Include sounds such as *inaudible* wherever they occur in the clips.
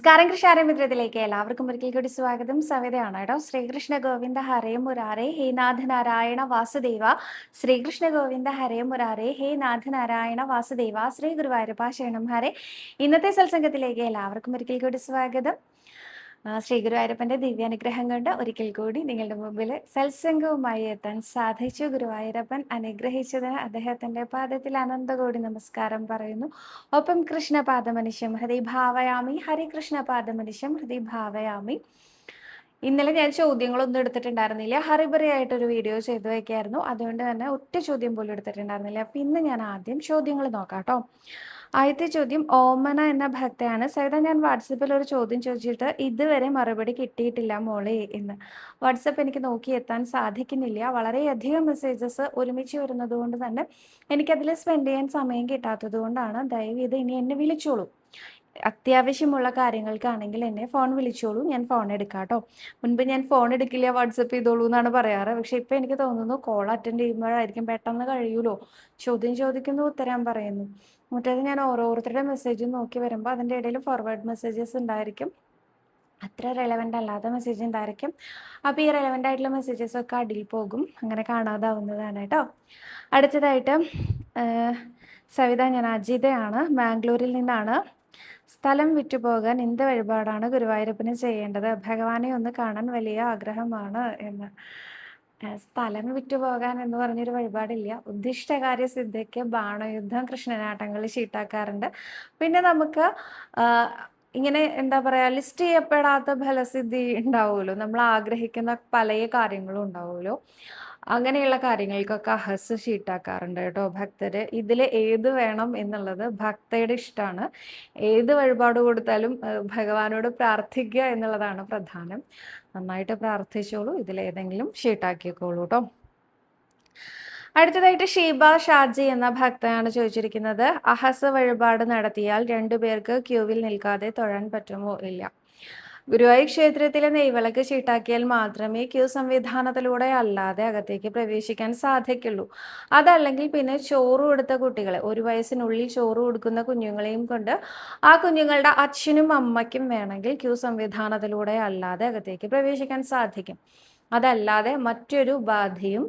നമസ്കാരം കൃഷാരമിത്രത്തിലേക്ക് എല്ലാവർക്കും ഒരിക്കൽ കൂടി സ്വാഗതം. സവിതയാണ് കേട്ടോ. ശ്രീകൃഷ്ണ ഗോവിന്ദ ഹരേ മുരാരേ ഹേ നാഥ നാരായണ വാസുദേവ. ശ്രീകൃഷ്ണ ഗോവിന്ദ ഹരേ മുരാരേ ഹേ നാഥ നാരായണ വാസുദേവ. ശ്രീ ഗുരുവായൂരപ്പ ശരണം ഹരേ. ഇന്നത്തെ സത്സംഗത്തിലേക്ക് എല്ലാവർക്കും ഒരിക്കൽ കൂടി സ്വാഗതം. ആ, ശ്രീ ഗുരുവായൂരപ്പന്റെ ദിവ്യാനുഗ്രഹം കൊണ്ട് ഒരിക്കൽ കൂടി നിങ്ങളുടെ മുമ്പിൽ സത്സംഗവുമായി എത്താൻ സാധിച്ചു. ഗുരുവായൂരപ്പൻ അനുഗ്രഹിച്ചതിന് അദ്ദേഹത്തിന്റെ പാദത്തിൽ അനന്തകോടി നമസ്കാരം പറയുന്നു. ഒപ്പം കൃഷ്ണപാദമനുഷ്യം ഹൃദി ഭാവയാമി ഹരികൃഷ്ണ പാദമനിശം ഹൃദി ഭാവയാമി. ഇന്നലെ ഞാൻ ചോദ്യങ്ങളൊന്നും എടുത്തിട്ടുണ്ടായിരുന്നില്ല. ഹറിബറി ആയിട്ടൊരു വീഡിയോ ചെയ്തു വയ്ക്കായിരുന്നു അതുകൊണ്ട് തന്നെ ഒറ്റ ചോദ്യം പോലും എടുത്തിട്ടുണ്ടായിരുന്നില്ല. അപ്പൊ ഇന്ന് ഞാൻ ആദ്യം ചോദ്യങ്ങൾ നോക്കാം കേട്ടോ. ആദ്യത്തെ ചോദ്യം ഓമന എന്ന ഭക്തയാണ്. സവിത ഞാൻ വാട്സപ്പിൽ ഒരു ചോദ്യം ചോദിച്ചിട്ട് ഇതുവരെ മറുപടി കിട്ടിയിട്ടില്ല മോളെ എന്ന്. വാട്സപ്പ് എനിക്ക് നോക്കി എത്താൻ സാധിക്കുന്നില്ല. വളരെയധികം മെസ്സേജസ് ഒരുമിച്ച് വരുന്നത് കൊണ്ട് തന്നെ എനിക്കതിൽ സ്പെൻഡ് ചെയ്യാൻ സമയം കിട്ടാത്തത് കൊണ്ടാണ്. ദയവ് ഇനി എന്നെ വിളിച്ചോളൂ. അത്യാവശ്യമുള്ള കാര്യങ്ങൾക്കാണെങ്കിൽ എന്നെ ഫോൺ വിളിച്ചോളൂ. ഞാൻ ഫോൺ എടുക്കാട്ടോ കേട്ടോ മുൻപ് ഞാൻ ഫോൺ എടുക്കില്ല വാട്സപ്പ് ചെയ്തോളൂ എന്നാണ് പറയാറ്. പക്ഷെ ഇപ്പം എനിക്ക് തോന്നുന്നു കോൾ അറ്റൻഡ് ചെയ്യുമ്പോഴായിരിക്കും പെട്ടെന്ന് കഴിയൂലോ? ചോദ്യം ചോദിക്കുന്നു ഉത്തരം പറയുന്നു. മറ്റേത് ഞാൻ ഓരോരുത്തരുടെ മെസ്സേജ് നോക്കി വരുമ്പോൾ അതിന്റെ ഇടയിൽ ഫോർവേഡ് മെസ്സേജസ് ഉണ്ടായിരിക്കും. അത്ര റെലവെന്റ് അല്ലാത്ത മെസ്സേജ് ഉണ്ടായിരിക്കും. അപ്പോൾ ഈ റെലവെന്റ് ആയിട്ടുള്ള മെസ്സേജസ് ഒക്കെ അടിയിൽ പോകും. അങ്ങനെ കാണാതാവുന്നതാണ് കേട്ടോ. അടുത്തതായിട്ട് സവിത ഞാൻ അജിതയാണ്. ബാംഗ്ലൂരിൽ നിന്നാണ്. സ്ഥലം വിറ്റുപോകാൻ എന്ത് വഴിപാടാണ് ഗുരുവായൂരപ്പന് ചെയ്യേണ്ടത്? ഭഗവാനെ ഒന്ന് കാണാൻ വലിയ ആഗ്രഹമാണ് എന്ന്. സ്ഥലം വിറ്റുപോകാൻ എന്ന് പറഞ്ഞൊരു വഴിപാടില്ല. ഉദ്ദിഷ്ടകാര്യ സിദ്ധിക്ക് ബാണയുദ്ധം കൃഷ്ണനാട്ടങ്ങൾ ചീട്ടാക്കാറുണ്ട്. പിന്നെ നമുക്ക് ഇങ്ങനെ എന്താ പറയാ ലിസ്റ്റ് ചെയ്യപ്പെടാത്ത ഫലസിദ്ധി ഉണ്ടാവുമല്ലോ. നമ്മൾ ആഗ്രഹിക്കുന്ന പല കാര്യങ്ങളും ഉണ്ടാവുമല്ലോ. അങ്ങനെയുള്ള കാര്യങ്ങൾക്കൊക്കെ അഹസ് ഷീട്ടാക്കാറുണ്ട് കേട്ടോ ഭക്തര്. ഇതിൽ ഏത് വേണം എന്നുള്ളത് ഭക്തയുടെ ഇഷ്ടമാണ് ഏത് വഴിപാട് കൊടുത്താലും ഭഗവാനോട് പ്രാർത്ഥിക്കുക എന്നുള്ളതാണ് പ്രധാനം. നന്നായിട്ട് പ്രാർത്ഥിച്ചോളൂ. ഇതിലേതെങ്കിലും ഷീട്ടാക്കിക്കോളൂ കേട്ടോ അടുത്തതായിട്ട് ഷീബ ഷാജി എന്ന ഭക്തയാണ് ചോദിച്ചിരിക്കുന്നത്. അഹസ വഴിപാട് നടത്തിയാൽ രണ്ടുപേർക്ക് ക്യൂവിൽ നിൽക്കാതെ തൊഴാൻ പറ്റുമോ? ഇല്ല. ഗുരുവായൂർ ക്ഷേത്രത്തിലെ നെയ്വിളക്ക് ചീട്ടാക്കിയാൽ മാത്രമേ ക്യൂ സംവിധാനത്തിലൂടെ അല്ലാതെ അകത്തേക്ക് പ്രവേശിക്കാൻ സാധിക്കുള്ളൂ. അതല്ലെങ്കിൽ പിന്നെ ചോറ് കൊടുത്ത കുട്ടികളെ ഒരു വയസ്സിനുള്ളിൽ ചോറ് കൊടുക്കുന്ന കുഞ്ഞുങ്ങളെയും കൊണ്ട് ആ കുഞ്ഞുങ്ങളുടെ അച്ഛനും അമ്മയ്ക്കും വേണമെങ്കിൽ ക്യൂ സംവിധാനത്തിലൂടെ അല്ലാതെ അകത്തേക്ക് പ്രവേശിക്കാൻ സാധിക്കും. അതല്ലാതെ മറ്റൊരു ബാധയും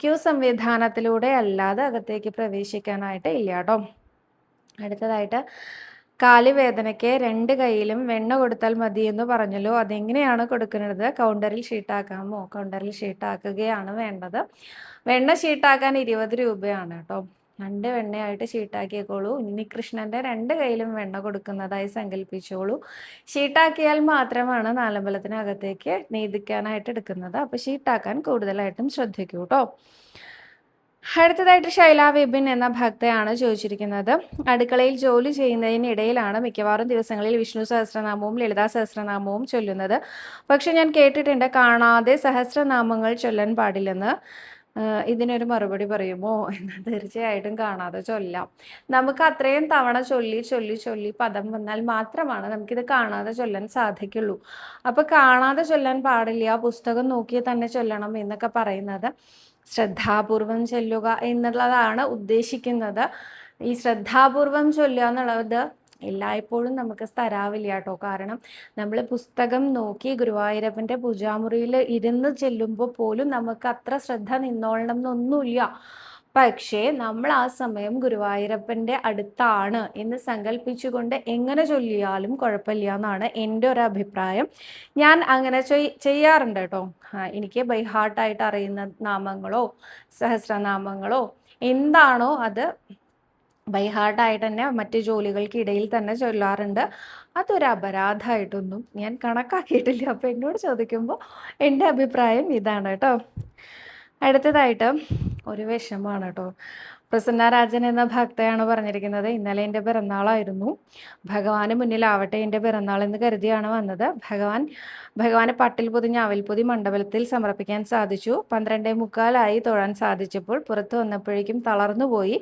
ക്യൂ സംവിധാനത്തിലൂടെ അല്ലാതെ അകത്തേക്ക് പ്രവേശിക്കാനായിട്ട് ഇല്ല കേട്ടോ അടുത്തതായിട്ട് കാലുവേദനയ്ക്ക് രണ്ട് കൈയിലും വെണ്ണ കൊടുത്താൽ മതി എന്ന് പറഞ്ഞല്ലോ. അതെങ്ങനെയാണ് കൊടുക്കുന്നത്? കൗണ്ടറിൽ ഷീട്ടാക്കാമോ? കൗണ്ടറിൽ ഷീട്ടാക്കുകയാണ് വേണ്ടത്. വെണ്ണ ഷീട്ടാക്കാൻ ഇരുപത് രൂപയാണ് കേട്ടോ. രണ്ട് വെണ്ണയായിട്ട് ഷീട്ടാക്കിയേക്കോളൂ. ഉണ്ണികൃഷ്ണന്റെ രണ്ട് കയ്യിലും വെണ്ണ കൊടുക്കുന്നതായി സങ്കല്പിച്ചോളൂ. ഷീട്ടാക്കിയാൽ മാത്രമാണ് നാലമ്പലത്തിനകത്തേക്ക് നീതിക്കാനായിട്ട് എടുക്കുന്നത്. അപ്പോൾ ഷീട്ടാക്കാൻ കൂടുതലായിട്ടും ശ്രദ്ധിക്കൂ കേട്ടോ. അടുത്തതായിട്ട് ശൈല വിപിൻ എന്ന ഭക്തയാണ് ചോദിച്ചിരിക്കുന്നത്. അടുക്കളയിൽ ജോലി ചെയ്യുന്നതിനിടയിലാണ് മിക്കവാറും ദിവസങ്ങളിൽ വിഷ്ണു സഹസ്രനാമവും ലളിതാ സഹസ്രനാമവും ചൊല്ലുന്നത്. പക്ഷെ ഞാൻ കേട്ടിട്ടുണ്ട് കാണാതെ സഹസ്രനാമങ്ങൾ ചൊല്ലാൻ പാടില്ലെന്ന്. ഇതിനൊരു മറുപടി പറയുമോ? എന്ന് തീർച്ചയായിട്ടും കാണാതെ ചൊല്ലാം. നമുക്ക് അത്രയും തവണ ചൊല്ലി ചൊല്ലി ചൊല്ലി പദം വന്നാൽ മാത്രമാണ് നമുക്കിത് കാണാതെ ചൊല്ലാൻ സാധിക്കുള്ളൂ. അപ്പൊ കാണാതെ ചൊല്ലാൻ പാടില്ല പുസ്തകം നോക്കി തന്നെ ചൊല്ലണം എന്നൊക്കെ പറയുന്നത്. ശ്രദ്ധാപൂർവം ചൊല്ലുക എന്നുള്ളതാണ് ഉദ്ദേശിക്കുന്നത്. ഈ ശ്രദ്ധാപൂർവം ചൊല്ലുക എന്നുള്ളത് എല്ലായ്പ്പോഴും നമുക്ക് സ്ഥരാവില്ല കേട്ടോ. കാരണം നമ്മൾ പുസ്തകം നോക്കി ഗുരുവായൂരപ്പന്റെ പൂജാമുറിയിൽ ഇരുന്ന് ചെല്ലുമ്പോൾ പോലും നമുക്ക് അത്ര ശ്രദ്ധ നിന്നോളണം എന്നൊന്നുമില്ല. പക്ഷേ നമ്മൾ ആ സമയം ഗുരുവായൂരപ്പന്റെ അടുത്താണ് എന്ന് സങ്കല്പിച്ചുകൊണ്ട് എങ്ങനെ ചൊല്ലിയാലും കുഴപ്പമില്ല എന്നാണ് എന്റെ ഒരു അഭിപ്രായം. ഞാൻ അങ്ങനെ ചെയ്- ചെയ്യാറുണ്ട് കേട്ടോ. എനിക്ക് ബൈ ഹാർട്ടായിട്ട് അറിയുന്ന നാമങ്ങളോ സഹസ്രനാമങ്ങളോ എന്താണോ അത് ബൈ ഹാർട്ടായിട്ട് തന്നെ മറ്റ് ജോലികൾക്കിടയിൽ തന്നെ ചൊല്ലാറുണ്ട്. അതൊരു അപരാധമായിട്ടൊന്നും ഞാൻ കണക്കാക്കിയിട്ടില്ല. അപ്പോൾ എന്നോട് ചോദിക്കുമ്പോൾ എന്റെ അഭിപ്രായം ഇതാണ് കേട്ടോ. അടുത്തതായിട്ട് ഒരു വിഷമമാണ് കേട്ടോ. പ്രസന്ന രാജൻ എന്ന ഭക്തയാണ് പറഞ്ഞിരിക്കുന്നത്. ഇന്നലെ എന്റെ പിറന്നാളായിരുന്നു. ഭഗവാന് മുന്നിലാവട്ടെ എന്റെ പിറന്നാൾ എന്ന് കരുതിയാണ് വന്നത്. ഭഗവാൻ ഭഗവാനെ പട്ടിൽ പൊതിഞ്ഞ അവൽപൊതി മണ്ഡപത്തിൽ സമർപ്പിക്കാൻ സാധിച്ചു. പന്ത്രണ്ടേ മുക്കാലായി തൊഴാൻ സാധിച്ചപ്പോൾ പുറത്തു വന്നപ്പോഴേക്കും തളർന്നുപോയി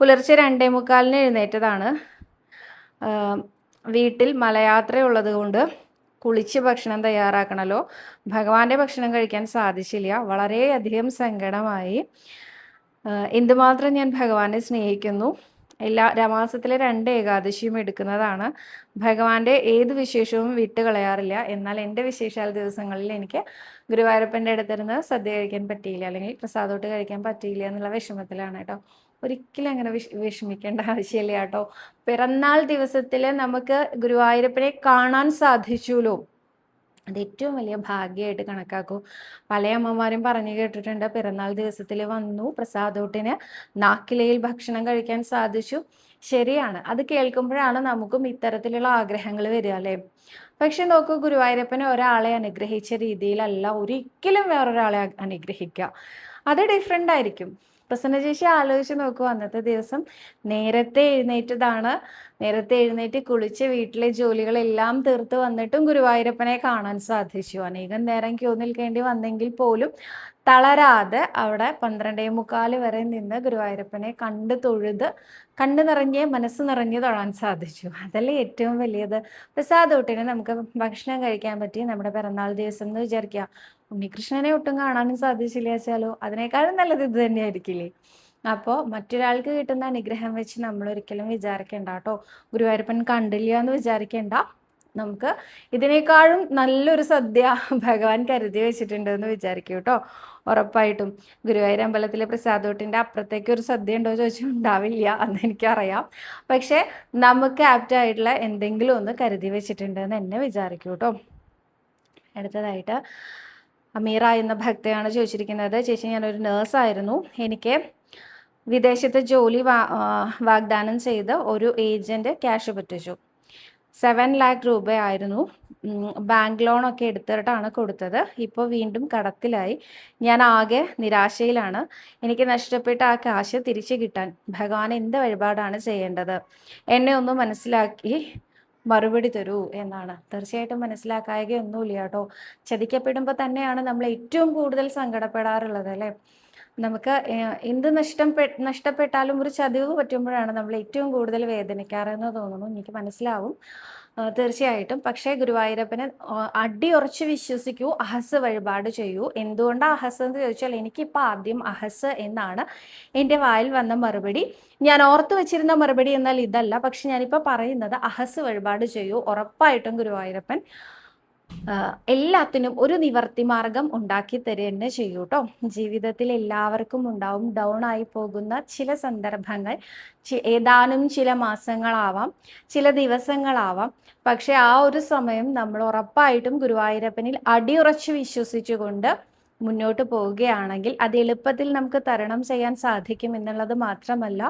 പുലർച്ചെ രണ്ടേ മുക്കാലിന് എഴുന്നേറ്റതാണ്. വീട്ടിൽ മലയാത്രയുള്ളത് കൊണ്ട് കുളിച്ച് ഭക്ഷണം തയ്യാറാക്കണല്ലോ? ഭഗവാന്റെ ഭക്ഷണം കഴിക്കാൻ സാധിച്ചില്ല. വളരെയധികം സങ്കടമായി. എന്തുമാത്രം ഞാൻ ഭഗവാനെ സ്നേഹിക്കുന്നു? എല്ലാ രമാസത്തിലെ രണ്ട് ഏകാദശിയും എടുക്കുന്നതാണ്. ഭഗവാന്റെ ഏത് വിശേഷവും വിട്ട് കളയാറില്ല. എന്നാൽ എന്റെ വിശേഷാൽ ദിവസങ്ങളിൽ എനിക്ക് ഗുരുവായൂരപ്പന്റെ അടുത്തിരുന്ന് സദ്യ കഴിക്കാൻ പറ്റിയില്ല. അല്ലെങ്കിൽ പ്രസാദോട്ട് കഴിക്കാൻ പറ്റിയില്ല എന്നുള്ള വിഷമത്തിലാണ് കേട്ടോ. ഒരിക്കലും അങ്ങനെ വിഷ വിഷമിക്കേണ്ട ആവശ്യമില്ല കേട്ടോ. പിറന്നാൾ ദിവസത്തിൽ നമുക്ക് ഗുരുവായൂരപ്പനെ കാണാൻ സാധിച്ചുല്ലോ അത് ഏറ്റവും വലിയ ഭാഗ്യമായിട്ട് കണക്കാക്കൂ. പല അമ്മമാരും പറഞ്ഞു കേട്ടിട്ടുണ്ട് പിറന്നാൾ ദിവസത്തിൽ വന്നു പ്രസാദോട്ടിന് നാക്കിലയിൽ ഭക്ഷണം കഴിക്കാൻ സാധിച്ചു. ശരിയാണ് അത് കേൾക്കുമ്പോഴാണ് നമുക്കും ഇത്തരത്തിലുള്ള ആഗ്രഹങ്ങൾ വരിക അല്ലേ? പക്ഷെ നോക്കൂ ഗുരുവായൂരപ്പനെ ഒരാളെ അനുഗ്രഹിച്ച രീതിയിലല്ല ഒരിക്കലും വേറൊരാളെ അനുഗ്രഹിക്കുക. അത് ഡിഫറെന്റ് ആയിരിക്കും. പ്രസന്ന ചേച്ചി ആലോചിച്ച് നോക്കൂ അന്നത്തെ ദിവസം. നേരത്തെ എഴുന്നേറ്റതാണ്. നേരത്തെ എഴുന്നേറ്റ് കുളിച്ച് വീട്ടിലെ ജോലികളെല്ലാം തീർത്ത് വന്നിട്ടും ഗുരുവായൂരപ്പനെ കാണാൻ സാധിച്ചു. അനേകം നേരം ക്യൂ നിൽക്കേണ്ടി വന്നെങ്കിൽ പോലും തളരാതെ അവിടെ പന്ത്രണ്ടേ മുക്കാൽ വരെ നിന്ന് ഗുരുവായൂരപ്പനെ കണ്ട് തൊഴുത് കണ്ണു നിറഞ്ഞ് മനസ്സ് നിറഞ്ഞ് തൊഴാൻ സാധിച്ചു. അതല്ലേ ഏറ്റവും വലിയത്. പ്രസാദ് ഊട്ടിന് നമുക്ക് ഭക്ഷണം കഴിക്കാൻ പറ്റി. നമ്മുടെ പിറന്നാൾ ദിവസം എന്ന് വിചാരിക്കുക. ഉണ്ണികൃഷ്ണനെ ഒട്ടും കാണാനും സാധിച്ചില്ല വെച്ചാലോ അതിനേക്കാളും നല്ലത് ഇത് തന്നെയായിരിക്കില്ലേ? അപ്പോൾ മറ്റൊരാൾക്ക് കിട്ടുന്ന അനുഗ്രഹം വെച്ച് നമ്മൾ ഒരിക്കലും വിചാരിക്കേണ്ട കേട്ടോ. ഗുരുവായൂരപ്പൻ കണ്ടില്ല എന്ന് വിചാരിക്കേണ്ട. നമുക്ക് ഇതിനേക്കാളും നല്ലൊരു സദ്യ *laughs* ഭഗവാൻ കരുതി വെച്ചിട്ടുണ്ട് എന്ന് വിചാരിക്കും കേട്ടോ ഉറപ്പായിട്ടും. ഗുരുവായൂർ അമ്പലത്തിലെ പ്രസാദോട്ടിന്റെ അപ്പുറത്തേക്ക് ഒരു സദ്യ ഉണ്ടോ ചോദിച്ചാൽ ഉണ്ടാവില്ല എന്ന് എനിക്കറിയാം. പക്ഷേ നമുക്ക് ആപ്റ്റ് ആയിട്ടുള്ള എന്തെങ്കിലും ഒന്ന് കരുതി വെച്ചിട്ടുണ്ട് എന്ന് വിചാരിക്കും കേട്ടോ അടുത്തതായിട്ട് അമീറ എന്ന ഭക്തയാണ് ചോദിച്ചിരിക്കുന്നത്. ചേച്ചി ഞാനൊരു നേഴ്സായിരുന്നു എനിക്ക് വിദേശത്ത് ജോലി വാഗ്ദാനം ചെയ്ത് ഒരു ഏജന്റ് ക്യാഷ് പറ്റിച്ചു സെവൻ ലാക്ക് രൂപയായിരുന്നു. ബാങ്ക് ലോണൊക്കെ എടുത്തിട്ടാണ് കൊടുത്തത്. ഇപ്പോൾ വീണ്ടും കടത്തിലായി. ഞാൻ ആകെ നിരാശയിലാണ്. എനിക്ക് നഷ്ടപ്പെട്ട ആ കാശ് തിരിച്ചു കിട്ടാൻ ഭഗവാൻ എന്ത് വഴിപാടാണ് ചെയ്യേണ്ടത്? എന്നെ ഒന്ന് മനസ്സിലാക്കി മറുപടി തരൂ എന്നാണ്. തീർച്ചയായിട്ടും മനസ്സിലാക്കായകയൊന്നുമില്ല കേട്ടോ. ചതിക്കപ്പെടുമ്പോൾ തന്നെയാണ് നമ്മൾ ഏറ്റവും കൂടുതൽ സങ്കടപ്പെടാറുള്ളത് അല്ലേ? നമുക്ക് എന്ത് നഷ്ടം നഷ്ടപ്പെട്ടാലും ഒരു ചതിവ് പറ്റുമ്പോഴാണ് നമ്മൾ ഏറ്റവും കൂടുതൽ വേദനിക്കാറെന്ന് തോന്നുന്നു. എനിക്ക് മനസ്സിലാവും. തീർച്ചയായിട്ടും. പക്ഷേ ഗുരുവായൂരപ്പനെ അടിയുറച്ച് വിശ്വസിക്കൂ അഹസ് വഴിപാട് ചെയ്യൂ. എന്തുകൊണ്ടാണ് അഹസ് എന്ന് ചോദിച്ചാൽ എനിക്കിപ്പോൾ ആദ്യം അഹസ് എന്നാണ് എന്റെ വായിൽ വന്ന മറുപടി. ഞാൻ ഓർത്ത് വെച്ചിരുന്ന മറുപടി എന്നാൽ ഇതല്ല. പക്ഷെ ഞാനിപ്പോൾ പറയുന്നത് അഹസ് വഴിപാട് ചെയ്യൂ. ഉറപ്പായിട്ടും ഗുരുവായൂരപ്പൻ എല്ലാത്തിനും ഒരു നിവർത്തി മാർഗം ഉണ്ടാക്കി തരുക ചെയ്യൂ കേട്ടോ ജീവിതത്തിൽ എല്ലാവർക്കും ഉണ്ടാവും ഡൗൺ ആയി പോകുന്ന ചില സന്ദർഭങ്ങൾ ഏതാനും ചില മാസങ്ങളാവാം ചില ദിവസങ്ങളാവാം. പക്ഷെ ആ ഒരു സമയം നമ്മൾ ഉറപ്പായിട്ടും ഗുരുവായൂരപ്പനിൽ അടിയുറച്ച് വിശ്വസിച്ചുകൊണ്ട് മുന്നോട്ട് പോവുകയാണെങ്കിൽ അത് എളുപ്പത്തിൽ നമുക്ക് തരണം ചെയ്യാൻ സാധിക്കും എന്നുള്ളത് മാത്രമല്ല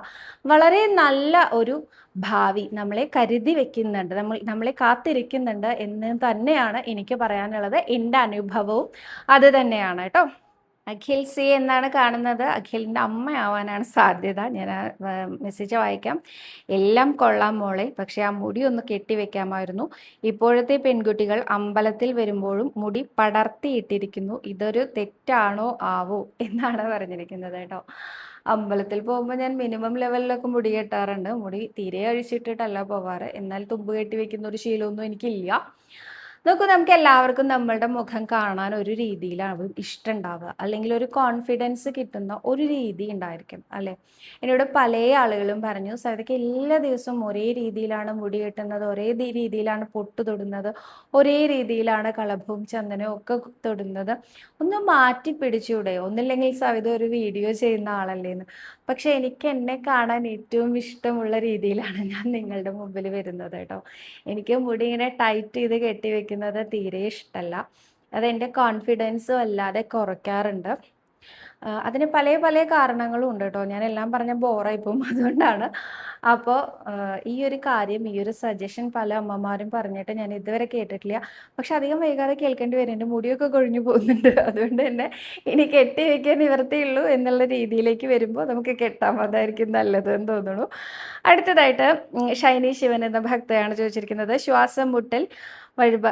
വളരെ നല്ല ഒരു ഭാവി നമ്മളെ കരുതി വെക്കുന്നുണ്ട് നമ്മൾ നമ്മളെ കാത്തിരിക്കുന്നുണ്ട് എന്ന് തന്നെയാണ് എനിക്ക് പറയാനുള്ളത്. എന്റെ അനുഭവവും അത് തന്നെയാണ് കേട്ടോ. അഖിൽ സി എന്നാണ് കാണുന്നത്. അഖിലിന്റെ അമ്മയാവാനാണ് സാധ്യത. ഞാൻ മെസ്സേജ് വായിക്കാം. എല്ലാം കൊള്ളാം മോളെ. പക്ഷേ ആ മുടി ഒന്ന് കെട്ടിവെക്കാമായിരുന്നു ഇപ്പോഴത്തെ പെൺകുട്ടികൾ അമ്പലത്തിൽ വരുമ്പോഴും മുടി പടർത്തിയിട്ടിരിക്കുന്നു. ഇതൊരു തെറ്റാണോ ആവോ? എന്നാണ് പറഞ്ഞിരിക്കുന്നത് കേട്ടോ. അമ്പലത്തിൽ പോകുമ്പോൾ ഞാൻ മിനിമം ലെവലിലൊക്കെ മുടി കെട്ടാറുണ്ട്. മുടി തീരെ അഴിച്ചിട്ടിട്ടല്ല പോവാറ്. എന്നാൽ തുമ്പ് കെട്ടി വെക്കുന്ന ഒരു ശീലമൊന്നും എനിക്കില്ല. നോക്കൂ നമുക്ക് എല്ലാവർക്കും നമ്മളുടെ മുഖം കാണാൻ ഒരു രീതിയിലാണ് ഇഷ്ടം ഉണ്ടാവുക അല്ലെങ്കിൽ ഒരു കോൺഫിഡൻസ് കിട്ടുന്ന ഒരു രീതി ഉണ്ടായിരിക്കും അല്ലേ? എന്നോട് പല ആളുകളും പറഞ്ഞു സവിതയ്ക്ക് എല്ലാ ദിവസവും ഒരേ രീതിയിലാണ് മുടി കെട്ടുന്നത് ഒരേ രീതിയിലാണ് പൊട്ട് തൊടുന്നത് ഒരേ രീതിയിലാണ് കളഭവും ചന്ദനവും ഒക്കെ തൊടുന്നത്. ഒന്ന് മാറ്റി പിടിച്ചൂടെ? ഒന്നില്ലെങ്കിൽ സവിത ഒരു വീഡിയോ ചെയ്യുന്ന ആളല്ലേന്ന്. പക്ഷെ എനിക്ക് എന്നെ കാണാൻ ഏറ്റവും ഇഷ്ടമുള്ള രീതിയിലാണ് ഞാൻ നിങ്ങളുടെ മുമ്പിൽ വരുന്നത് കേട്ടോ. എനിക്ക് മുടി ഇങ്ങനെ ടൈറ്റ് ചെയ്ത് കെട്ടി വെക്കുന്നത് തീരെ ഇഷ്ടമല്ല അതെന്റെ കോൺഫിഡൻസും അല്ലാതെ കുറയ്ക്കാറുണ്ട്. അതിന് പല പല കാരണങ്ങളും ഉണ്ട് കേട്ടോ. ഞാൻ എല്ലാം പറഞ്ഞ പോകും. *laughs* അതുകൊണ്ടാണ്. അപ്പോ ഈ ഒരു കാര്യം ഈ ഒരു സജഷൻ പല അമ്മമാരും പറഞ്ഞിട്ട് ഞാൻ ഇതുവരെ കേട്ടിട്ടില്ല. പക്ഷെ അധികം വൈകാതെ കേൾക്കേണ്ടി വരും എന്റെ മുടിയൊക്കെ കൊഴിഞ്ഞു പോകുന്നുണ്ട്. *laughs* അതുകൊണ്ട് തന്നെ ഇനി കെട്ടി വയ്ക്കാൻ നിവർത്തിയുള്ളൂ എന്നുള്ള രീതിയിലേക്ക് വരുമ്പോൾ നമുക്ക് കെട്ടാം. അതായിരിക്കും നല്ലത് എന്ന് തോന്നുന്നു. അടുത്തതായിട്ട് ഷൈനി ശിവൻ എന്ന ഭക്തയാണ് ചോദിച്ചിരിക്കുന്നത്. ശ്വാസം മുട്ടൽ വഴിപാ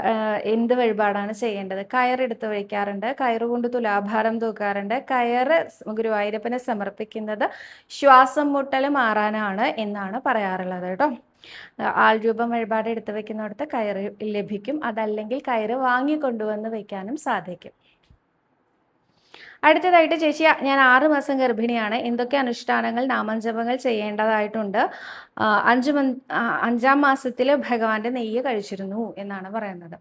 എന്ത് വഴിപാടാണ് ചെയ്യേണ്ടത്? കയറെടുത്ത് വയ്ക്കാറുണ്ട് കയറുകൊണ്ട് തുലാഭാരം തൂക്കാറുണ്ട്. കയറ് ഗുരുവായൂരപ്പനെ സമർപ്പിക്കുന്നത് ശ്വാസം മുട്ടൽ മാറാനാണ് എന്നാണ് പറയാറുള്ളത് കേട്ടോ. ആൾ ആൾരൂപം വഴിപാട് എടുത്ത് വെക്കുന്നിടത്ത് കയറ് ലഭിക്കും. അതല്ലെങ്കിൽ കയറ് വാങ്ങിക്കൊണ്ടുവന്ന് വയ്ക്കാനും സാധിക്കും. അടുത്തതായിട്ട് ചേച്ചി ഞാൻ ആറ് മാസം ഗർഭിണിയാണ്. എന്തൊക്കെ അനുഷ്ഠാനങ്ങൾ നാമജപങ്ങൾ ചെയ്യേണ്ടതായിട്ടുണ്ട്? അഞ്ചു അഞ്ച് മാസത്തിൽ ഭഗവാന്റെ നെയ്യ് കഴിച്ചിരുന്നു എന്നാണ് പറയുന്നത്.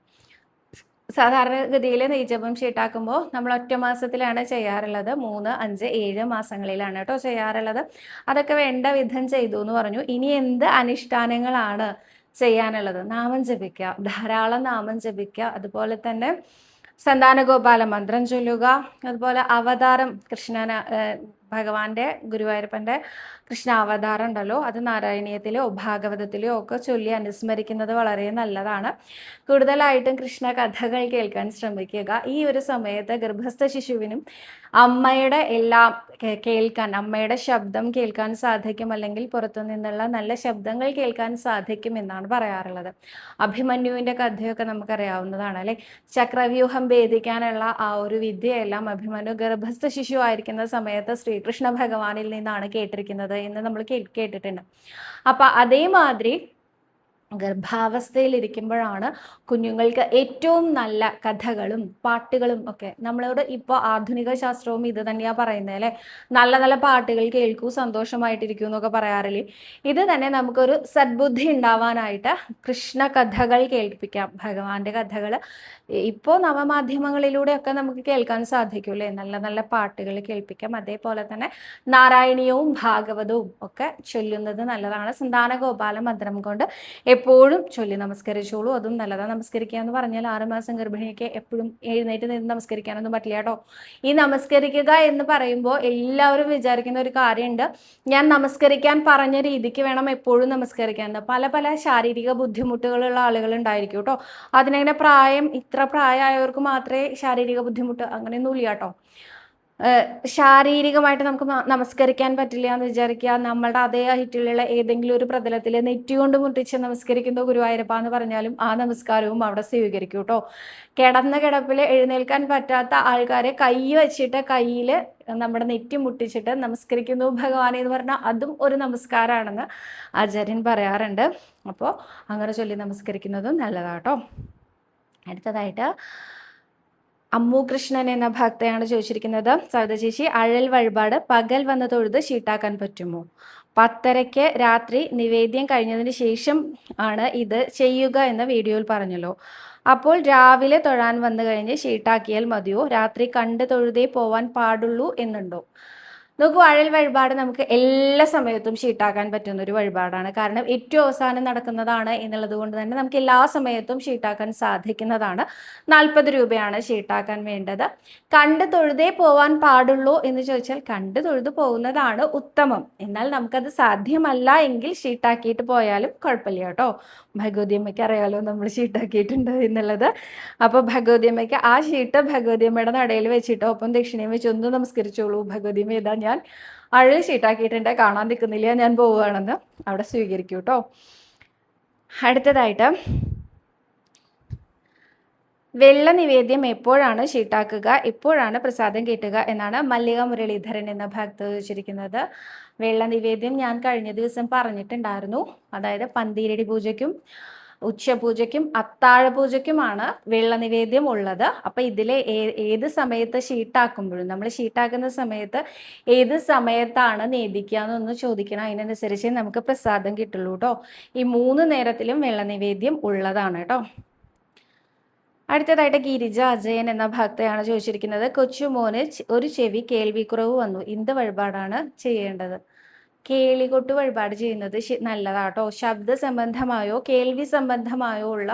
സാധാരണഗതിയിൽ നെയ്ജപം ഷീട്ടാക്കുമ്പോൾ നമ്മൾ ഒറ്റ മാസത്തിലാണ് ചെയ്യാറുള്ളത്. മൂന്ന് അഞ്ച് ഏഴ് മാസങ്ങളിലാണ് കേട്ടോ ചെയ്യാറുള്ളത്. അതൊക്കെ വേണ്ട വിധം ചെയ്തു എന്ന് പറഞ്ഞു. ഇനി എന്ത് അനുഷ്ഠാനങ്ങളാണ് ചെയ്യാനുള്ളത്? നാമം ജപിക്കുക ധാരാളം നാമം ജപിക്കുക അതുപോലെ തന്നെ സന്താനഗോപാല മന്ത്രം ചൊല്ലുക. അതുപോലെ അവതാരം കൃഷ്ണന ഭഗവാന്റെ ഗുരുവായൂരപ്പന്റെ കൃഷ്ണ അവതാരം ഉണ്ടല്ലോ അത് നാരായണീയത്തിലോ ഭാഗവതത്തിലോ ഒക്കെ ചൊല്ലി അനുസ്മരിക്കുന്നത് വളരെ നല്ലതാണ്. കൂടുതലായിട്ടും കൃഷ്ണ കഥകൾ കേൾക്കാൻ ശ്രമിക്കുക. ഈ ഒരു സമയത്ത് ഗർഭസ്ഥ ശിശുവിനും അമ്മയുടെ എല്ലാം കേൾക്കാൻ അമ്മയുടെ ശബ്ദം കേൾക്കാൻ സാധിക്കും. അല്ലെങ്കിൽ പുറത്തു നിന്നുള്ള നല്ല ശബ്ദങ്ങൾ കേൾക്കാൻ സാധിക്കും എന്നാണ് പറയാറുള്ളത്. അഭിമന്യുവിന്റെ കഥയൊക്കെ നമുക്കറിയാവുന്നതാണ് അല്ലെ? ചക്രവ്യൂഹം ഭേദിക്കാനുള്ള ആ ഒരു വിദ്യയെല്ലാം അഭിമന്യു ഗർഭസ്ഥ ശിശു ആയിരിക്കുന്ന സമയത്ത് ശ്രീകൃഷ്ണ ഭഗവാനിൽ നിന്നാണ് കേട്ടിരിക്കുന്നത് എന്ന് നമ്മൾ കേട്ടിട്ടുണ്ട്. അപ്പം അതേമാതിരി ഗർഭാവസ്ഥയിൽ ഇരിക്കുമ്പോഴാണ് കുഞ്ഞുങ്ങൾക്ക് ഏറ്റവും നല്ല കഥകളും പാട്ടുകളും ഒക്കെ. നമ്മളോട് ഇപ്പോൾ ആധുനിക ശാസ്ത്രവും ഇത് തന്നെയാണ് പറയുന്നത് അല്ലേ? നല്ല നല്ല പാട്ടുകൾ കേൾക്കൂ സന്തോഷമായിട്ടിരിക്കൂ എന്നൊക്കെ പറയാറില്ലേ? ഇത് തന്നെ നമുക്കൊരു സദ്ബുദ്ധി ഉണ്ടാവാനായിട്ട് കൃഷ്ണ കഥകൾ കേൾപ്പിക്കാം. ഭഗവാന്റെ കഥകൾ. ഇപ്പോൾ നവമാധ്യമങ്ങളിലൂടെയൊക്കെ നമുക്ക് കേൾക്കാൻ സാധിക്കും അല്ലേ? നല്ല നല്ല പാട്ടുകൾ കേൾപ്പിക്കാം. അതേപോലെ തന്നെ നാരായണീയവും ഭാഗവതവും ഒക്കെ ചൊല്ലുന്നത് നല്ലതാണ്. സന്താന ഗോപാല മന്ത്രം കൊണ്ട് എപ്പോഴും ചൊല്ലി നമസ്കരിച്ചോളൂ. അതും നല്ലതാണ് നമസ്കരിക്കുക എന്ന് പറഞ്ഞാൽ ആറുമാസം ഗർഭിണിയൊക്കെ എപ്പോഴും എഴുന്നേറ്റ് നിന്ന് നമസ്കരിക്കാനൊന്നും പറ്റില്ല കേട്ടോ. ഈ നമസ്കരിക്കുക എന്ന് പറയുമ്പോൾ എല്ലാവരും വിചാരിക്കുന്ന ഒരു കാര്യമുണ്ട്. ഞാൻ നമസ്കരിക്കാൻ പറഞ്ഞ രീതിക്ക് വേണം എപ്പോഴും നമസ്കരിക്കാൻ. പല പല ശാരീരിക ബുദ്ധിമുട്ടുകളുള്ള ആളുകൾ ഉണ്ടായിരിക്കും കേട്ടോ. അതിനങ്ങനെ പ്രായം ഇത്ര പ്രായമായവർക്ക് മാത്രമേ ശാരീരിക ബുദ്ധിമുട്ട് അങ്ങനെയൊന്നും ഇല്ല കേട്ടോ. ശാരീരികമായിട്ട് നമുക്ക് നമസ്കരിക്കാൻ പറ്റില്ല എന്ന് വിചാരിക്കുക. നമ്മളുടെ അതേ ഹൈറ്റിലുള്ള ഏതെങ്കിലും ഒരു പ്രതലത്തിൽ നെറ്റി കൊണ്ട് മുട്ടിച്ച് നമസ്കരിക്കുന്ന ഗുരുവായൂരപ്പ എന്ന് പറഞ്ഞാലും ആ നമസ്കാരവും അവിടെ സ്വീകരിക്കും കേട്ടോ. കിടന്ന കിടപ്പിൽ എഴുന്നേൽക്കാൻ പറ്റാത്ത ആൾക്കാരെ കൈ വെച്ചിട്ട് കയ്യിൽ നമ്മുടെ നെറ്റി മുട്ടിച്ചിട്ട് നമസ്കരിക്കുന്നു ഭഗവാനെ എന്ന് പറഞ്ഞാൽ അതും ഒരു നമസ്കാരമാണെന്ന് ആചാര്യൻ പറയാറുണ്ട്. അപ്പോൾ അങ്ങനെ ചൊല്ലി നമസ്കരിക്കുന്നതും നല്ലതാട്ടോ അടുത്തതായിട്ട് അമ്മു കൃഷ്ണൻ എന്ന ഭക്തയാണ് ചോദിച്ചിരിക്കുന്നത്. സവിത ചേച്ചി അഴൽ വഴിപാട് പകൽ വന്ന് തൊഴുത് ഷീട്ടാക്കാൻ പറ്റുമോ? പത്തരയ്ക്ക് രാത്രി നിവേദ്യം കഴിഞ്ഞതിന് ശേഷം ആണ് ഇത് ചെയ്യുക എന്ന വീഡിയോയിൽ പറഞ്ഞല്ലോ. അപ്പോൾ രാവിലെ തൊഴാൻ വന്നു കഴിഞ്ഞ് ഷീട്ടാക്കിയാൽ മതിയോ? രാത്രി കണ്ട് തൊഴുതേ പോവാൻ പാടുള്ളൂ എന്നുണ്ടോ? നോക്കൂ വാഴൽ വഴിപാട് നമുക്ക് എല്ലാ സമയത്തും ഷീട്ടാക്കാൻ പറ്റുന്ന ഒരു വഴിപാടാണ്. കാരണം ഏറ്റവും അവസാനം നടക്കുന്നതാണ് എന്നുള്ളത് കൊണ്ട് തന്നെ നമുക്ക് എല്ലാ സമയത്തും ഷീട്ടാക്കാൻ സാധിക്കുന്നതാണ്. നാൽപ്പത് രൂപയാണ് ഷീട്ടാക്കാൻ വേണ്ടത്. കണ്ട് തൊഴുതേ പോവാൻ പാടുള്ളൂ എന്ന് ചോദിച്ചാൽ കണ്ട് തൊഴുതു പോകുന്നതാണ് ഉത്തമം. എന്നാൽ നമുക്കത് സാധ്യമല്ല എങ്കിൽ ഷീട്ടാക്കിയിട്ട് പോയാലും കുഴപ്പമില്ല കേട്ടോ. ഭഗവതിയമ്മയ്ക്ക് അറിയാലോ നമ്മൾ ഷീട്ടാക്കിയിട്ടുണ്ട് എന്നുള്ളത്. അപ്പോൾ ഭഗവതിയമ്മയ്ക്ക് ആ ഷീട്ട് ഭഗവതിയമ്മയുടെ നടയിൽ വെച്ചിട്ടോ ഒപ്പം ദക്ഷിണയും വെച്ച് ഒന്ന് നമസ്കരിച്ചോളൂ. ഭഗവതിയമ്മ ഇതാ ഞാൻ അഴൽ ഷീട്ടാക്കിയിട്ടുണ്ട് കാണാൻ നിൽക്കുന്നില്ല. ഞാൻ പോവുകയാണെന്ന് അവിടെ സ്വീകരിക്കൂ കേട്ടോ അടുത്തതായിട്ട് വെള്ള നിവേദ്യം എപ്പോഴാണ് ഷീട്ടാക്കുക എപ്പോഴാണ് പ്രസാദം കിട്ടുക? എന്നാണ് മല്ലിക മുരളീധരൻ എന്ന ഭക്ത ചോദിച്ചിരിക്കുന്നത്. വെള്ള നിവേദ്യം ഞാൻ കഴിഞ്ഞ ദിവസം പറഞ്ഞിട്ടുണ്ടായിരുന്നു. അതായത് പന്തീരടി പൂജയ്ക്കും ഉച്ചപൂജയ്ക്കും അത്താഴ പൂജയ്ക്കുമാണ് വെള്ള നിവേദ്യം ഉള്ളത്. അപ്പം ഇതിലെ ഏത് സമയത്ത് ഷീട്ടാക്കുമ്പോഴും നമ്മൾ ഷീട്ടാക്കുന്ന സമയത്ത് ഏത് സമയത്താണ് നേദിക്കുക എന്നൊന്ന് ചോദിക്കണം. അതിനനുസരിച്ച് നമുക്ക് പ്രസാദം കിട്ടുള്ളൂ കേട്ടോ ഈ മൂന്ന് നേരത്തിലും വെള്ള നിവേദ്യം ഉള്ളതാണ് കേട്ടോ അടുത്തതായിട്ട് ഗിരിജ അജയൻ എന്ന ഭക്തയാണ് ചോദിച്ചിരിക്കുന്നത്. കൊച്ചുമോന് ഒരു ചെവി കേൾവിക്കുറവ് വന്നു. എന്ത് വഴിപാടാണ് ചെയ്യേണ്ടത്? കേളികൊട്ട് വഴിപാട് ചെയ്യുന്നത് നല്ലതാട്ടോ. ശബ്ദ സംബന്ധമായോ കേൾവി സംബന്ധമായോ ഉള്ള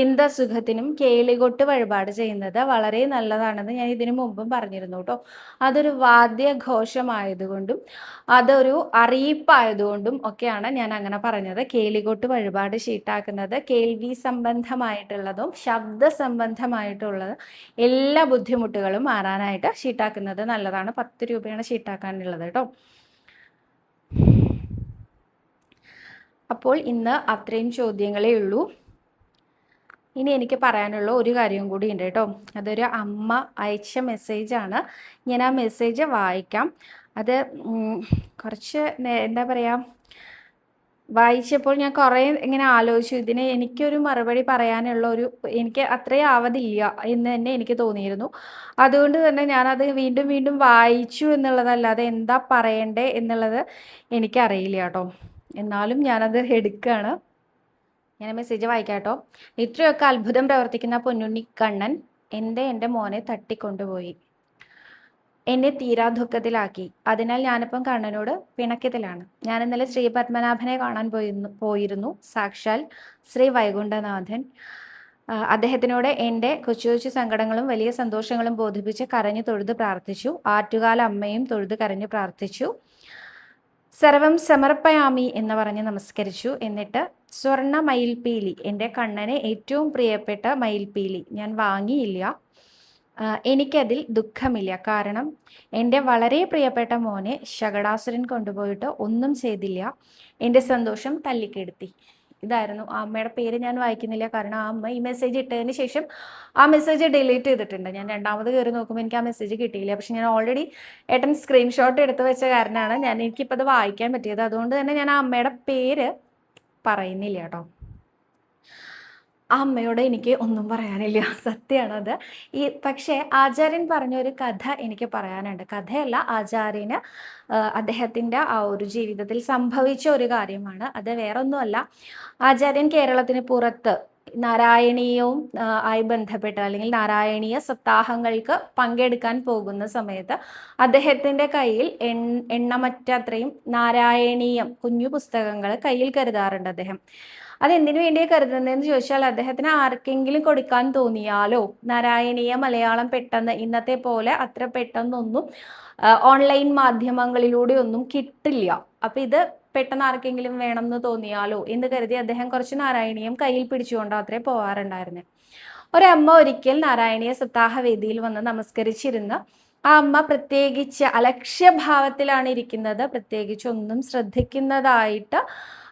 എന്ത് അസുഖത്തിനും കേളികൊട്ട് വഴിപാട് ചെയ്യുന്നത് വളരെ നല്ലതാണെന്ന് ഞാൻ ഇതിനു മുമ്പും പറഞ്ഞിരുന്നു കേട്ടോ അതൊരു വാദ്യഘോഷമായതുകൊണ്ടും അതൊരു അറിയിപ്പായതുകൊണ്ടും ഒക്കെയാണ് ഞാൻ അങ്ങനെ പറഞ്ഞത്. കേളികൊട്ട് വഴിപാട് ഷീട്ടാക്കുന്നത് കേൾവി സംബന്ധമായിട്ടുള്ളതും ശബ്ദ സംബന്ധമായിട്ടുള്ളതും എല്ലാ ബുദ്ധിമുട്ടുകളും മാറാനായിട്ട് ഷീട്ടാക്കുന്നത് നല്ലതാണ്. പത്ത് രൂപയാണ് ഷീട്ടാക്കാനുള്ളത് കേട്ടോ അപ്പോൾ ഇന്ന് അത്രയും ചോദ്യങ്ങളേ ഉള്ളൂ. ഇനി എനിക്ക് പറയാനുള്ള ഒരു കാര്യം കൂടി ഉണ്ട് കേട്ടോ. അതൊരു അമ്മ അയച്ച മെസ്സേജാണ് ഞാൻ ആ മെസ്സേജ് വായിക്കാം. അത് കുറച്ച് എന്താ പറയുക വായിച്ചപ്പോൾ ഞാൻ കുറേ ഇങ്ങനെ ആലോചിച്ചു. ഇതിന് എനിക്കൊരു മറുപടി പറയാനുള്ള ഒരു എനിക്ക് അത്രയും ആവതില്ല എന്ന് തന്നെ എനിക്ക് തോന്നിയിരുന്നു. അതുകൊണ്ട് തന്നെ ഞാനത് വീണ്ടും വീണ്ടും വായിച്ചു എന്നുള്ളതല്ലാതെ എന്താ പറയണ്ടേ എന്നുള്ളത് എനിക്കറിയില്ല കേട്ടോ. എന്നാലും ഞാനത് എടുക്കുകയാണ് ഞാൻ മെസ്സേജ് വായിക്കാം കേട്ടോ. ഇത്രയൊക്കെ അത്ഭുതം പ്രവർത്തിക്കുന്ന പൊന്നുണ്ണി കണ്ണൻ എന്റെ എന്റെ മോനെ തട്ടിക്കൊണ്ടുപോയി. എന്നെ തീരാ ദുഃഖത്തിലാക്കി അതിനാൽ ഞാനിപ്പം കണ്ണനോട് പിണക്കത്തിലാണ്. ഞാൻ ഇന്നലെ ശ്രീ പത്മനാഭനെ കാണാൻ പോയിരുന്നു പോയിരുന്നു. സാക്ഷാൽ ശ്രീ വൈകുണ്ഠനാഥൻ. അദ്ദേഹത്തിനോട് എന്റെ കൊച്ചു കൊച്ചു സങ്കടങ്ങളും വലിയ സന്തോഷങ്ങളും ബോധിപ്പിച്ച് കരഞ്ഞു തൊഴുത് പ്രാർത്ഥിച്ചു. ആറ്റുകാല അമ്മയും തൊഴുത് കരഞ്ഞു പ്രാർത്ഥിച്ചു. സർവം സമർപ്പയാമി എന്ന് പറഞ്ഞ് നമസ്കരിച്ചു. എന്നിട്ട് സ്വർണ മയിൽപീലി എന്റെ കണ്ണനെ ഏറ്റവും പ്രിയപ്പെട്ട മയിൽപീലി ഞാൻ വാങ്ങിയില്ല. എനിക്കതിൽ ദുഃഖമില്ല. കാരണം എന്റെ വളരെ പ്രിയപ്പെട്ട മോനെ ശകടാസുരൻ കൊണ്ടുപോയിട്ട് ഒന്നും ചെയ്തില്ല. എന്റെ സന്തോഷം തല്ലിക്കെടുത്തി. ഇതായിരുന്നു ആ അമ്മയുടെ പേര് ഞാൻ വായിക്കുന്നില്ല. കാരണം ആ അമ്മ ഈ മെസ്സേജ് ഇട്ടതിന് ശേഷം ആ മെസ്സേജ് ഡിലീറ്റ് ചെയ്തിട്ടുണ്ട്. ഞാൻ രണ്ടാമത് കയറി നോക്കുമ്പോൾ എനിക്ക് ആ മെസ്സേജ് കിട്ടിയില്ല. പക്ഷെ ഞാൻ ഓൾറെഡി ഏട്ടൻ സ്ക്രീൻഷോട്ട് എടുത്ത് വെച്ച കാരണമാണ് ഞാൻ എനിക്കിപ്പോൾ അത് വായിക്കാൻ പറ്റിയത്. അതുകൊണ്ട് തന്നെ ഞാൻ ആ അമ്മയുടെ പേര് പറയുന്നില്ല കേട്ടോ. ആ അമ്മയോട് എനിക്ക് ഒന്നും പറയാനില്ല. സത്യമാണത് ഈ പക്ഷേ ആചാര്യൻ പറഞ്ഞ ഒരു കഥ എനിക്ക് പറയാനുണ്ട്. കഥയല്ല ആചാര്യന് അദ്ദേഹത്തിന്റെ ആ ഒരു ജീവിതത്തിൽ സംഭവിച്ച ഒരു കാര്യമാണ്. അത് വേറൊന്നുമല്ല. ആചാര്യൻ കേരളത്തിന് പുറത്ത് നാരായണീയവും ആയി ബന്ധപ്പെട്ട് അല്ലെങ്കിൽ നാരായണീയ സപ്താഹങ്ങൾക്ക് പങ്കെടുക്കാൻ പോകുന്ന സമയത്ത് അദ്ദേഹത്തിന്റെ കയ്യിൽ എൺ അത്രയും നാരായണീയം കുഞ്ഞു പുസ്തകങ്ങൾ കയ്യിൽ കരുതാറുണ്ട് അദ്ദേഹം. അതെന്തിനു വേണ്ടിയാണ് കരുതുന്നതെന്ന് ചോദിച്ചാൽ അദ്ദേഹത്തിന് ആർക്കെങ്കിലും കൊടുക്കാൻ തോന്നിയാലോ? നാരായണീയ മലയാളം പെട്ടെന്ന് ഇന്നത്തെ പോലെ അത്ര പെട്ടെന്നൊന്നും ഓൺലൈൻ മാധ്യമങ്ങളിലൂടെ ഒന്നും കിട്ടില്ല. അപ്പം ഇത് പെട്ടെന്ന് ആർക്കെങ്കിലും വേണം എന്ന് തോന്നിയാലോ എന്ന് കരുതി അദ്ദേഹം കുറച്ച് നാരായണീയം കയ്യിൽ പിടിച്ചുകൊണ്ട് അത്രേ പോവാറുണ്ടായിരുന്നു. ഒരമ്മ ഒരിക്കൽ നാരായണീയ സപ്താഹ വേദിയിൽ വന്ന് നമസ്കരിച്ചിരുന്ന. ആ അമ്മ പ്രത്യേകിച്ച് അലക്ഷ്യഭാവത്തിലാണ് ഇരിക്കുന്നത് പ്രത്യേകിച്ച് ഒന്നും ശ്രദ്ധിക്കുന്നതായിട്ട്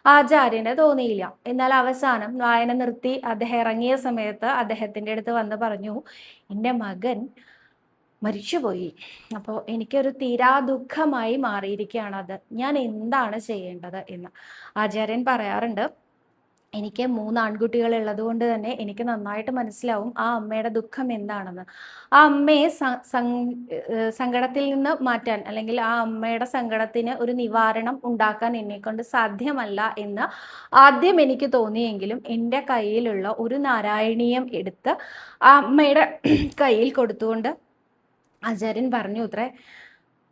ആചാര്യന് തോന്നിയില്ല. എന്നാൽ അവസാനം വായന നിർത്തി അദ്ദേഹം ഇറങ്ങിയ സമയത്ത് അദ്ദേഹത്തിന്റെ അടുത്ത് വന്ന് പറഞ്ഞു എന്റെ മകൻ മരിച്ചുപോയി. അപ്പോൾ എനിക്കൊരു തീരാ ദുഃഖമായി മാറിയിരിക്കുകയാണ് അത് ഞാൻ എന്താണ് ചെയ്യേണ്ടത്? എന്ന് ആചാര്യൻ പറയാറുണ്ട്. എനിക്ക് മൂന്ന് ആൺകുട്ടികൾ ഉള്ളത് കൊണ്ട് തന്നെ എനിക്ക് നന്നായിട്ട് മനസ്സിലാവും ആ അമ്മയുടെ ദുഃഖം എന്താണെന്ന്. ആ അമ്മയെ സങ്കടത്തിൽ നിന്ന് മാറ്റാൻ അല്ലെങ്കിൽ ആ അമ്മയുടെ സങ്കടത്തിന് ഒരു നിവാരണം ഉണ്ടാക്കാൻ എന്നെ കൊണ്ട് സാധ്യമല്ല എന്ന് ആദ്യം എനിക്ക് തോന്നിയെങ്കിലും എന്റെ കയ്യിലുള്ള ഒരു നാരായണീയം എടുത്ത് ആ അമ്മയുടെ കയ്യിൽ കൊടുത്തുകൊണ്ട് ആചാര്യൻ പറഞ്ഞു അത്രേ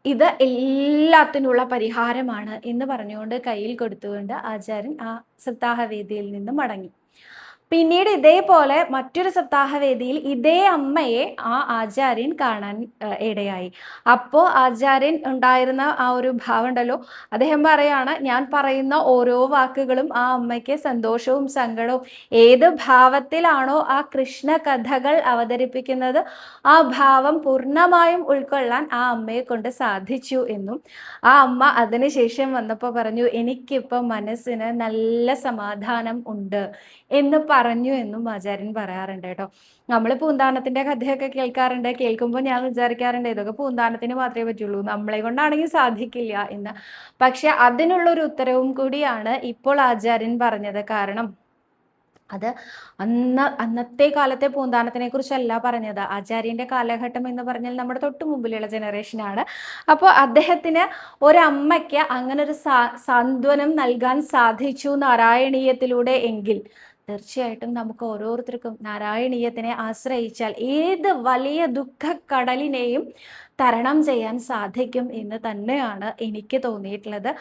ഇത് എല്ലാത്തിനുള്ള പരിഹാരമാണ് എന്ന് പറഞ്ഞുകൊണ്ട് കയ്യിൽ കൊടുത്തുകൊണ്ട് ആചാര്യൻ ആ സപ്താഹവേദിയിൽ നിന്ന് മടങ്ങി. പിന്നീട് ഇതേപോലെ മറ്റൊരു സപ്താഹവേദിയിൽ ഇതേ അമ്മയെ ആ ആചാര്യൻ കാണാൻ ഇടയായി. അപ്പോൾ ആചാര്യൻ ഉണ്ടായിരുന്ന ആ ഒരു ഭാവം ഉണ്ടല്ലോ. അദ്ദേഹം പറയാണ് ഞാൻ പറയുന്ന ഓരോ വാക്കുകളും ആ അമ്മയ്ക്ക് സന്തോഷവും സങ്കടവും ഏത് ഭാവത്തിലാണോ ആ കൃഷ്ണ കഥകൾ അവതരിപ്പിക്കുന്നത് ആ ഭാവം പൂർണമായും ഉൾക്കൊള്ളാൻ ആ അമ്മയെ കൊണ്ട് സാധിച്ചു എന്നും. ആ അമ്മ അതിനുശേഷം വന്നപ്പോൾ പറഞ്ഞു എനിക്കിപ്പോൾ മനസ്സിന് നല്ല സമാധാനം ഉണ്ട് എന്ന് പറഞ്ഞു എന്നും ആചാര്യൻ പറയാറുണ്ട് കേട്ടോ. നമ്മൾ പൂന്താനത്തിന്റെ കഥയൊക്കെ കേൾക്കാറുണ്ട്. കേൾക്കുമ്പോൾ ഞാൻ വിചാരിക്കാറുണ്ട് ഇതൊക്കെ പൂന്താനത്തിന് മാത്രമേ പറ്റുള്ളൂ. നമ്മളെ കൊണ്ടാണെങ്കിൽ സാധിക്കില്ല എന്ന്. പക്ഷെ അതിനുള്ളൊരു ഉത്തരവും കൂടിയാണ് ഇപ്പോൾ ആചാര്യൻ പറഞ്ഞത്. കാരണം അത് അന്ന് അന്നത്തെ കാലത്തെ പൂന്താനത്തിനെ കുറിച്ചല്ല പറഞ്ഞത്. ആചാര്യന്റെ കാലഘട്ടം എന്ന് പറഞ്ഞാൽ നമ്മുടെ തൊട്ട് മുമ്പിലുള്ള ജനറേഷനാണ് അപ്പോൾ അദ്ദേഹത്തിന് ഒരമ്മയ്ക്ക് അങ്ങനെ ഒരു സാന്ത്വനം നൽകാൻ സാധിച്ചു നാരായണീയത്തിലൂടെ എങ്കിൽ. തീർച്ചയായിട്ടും നമുക്ക് ഓരോരുത്തർക്കും നാരായണീയത്തിനെ ആശ്രയിച്ചാൽ ഏത് വലിയ ദുഃഖ കടലിനെയും തരണം ചെയ്യാൻ സാധിക്കും എന്ന് തന്നെയാണ് എനിക്ക് തോന്നിയിട്ടുള്ളത്.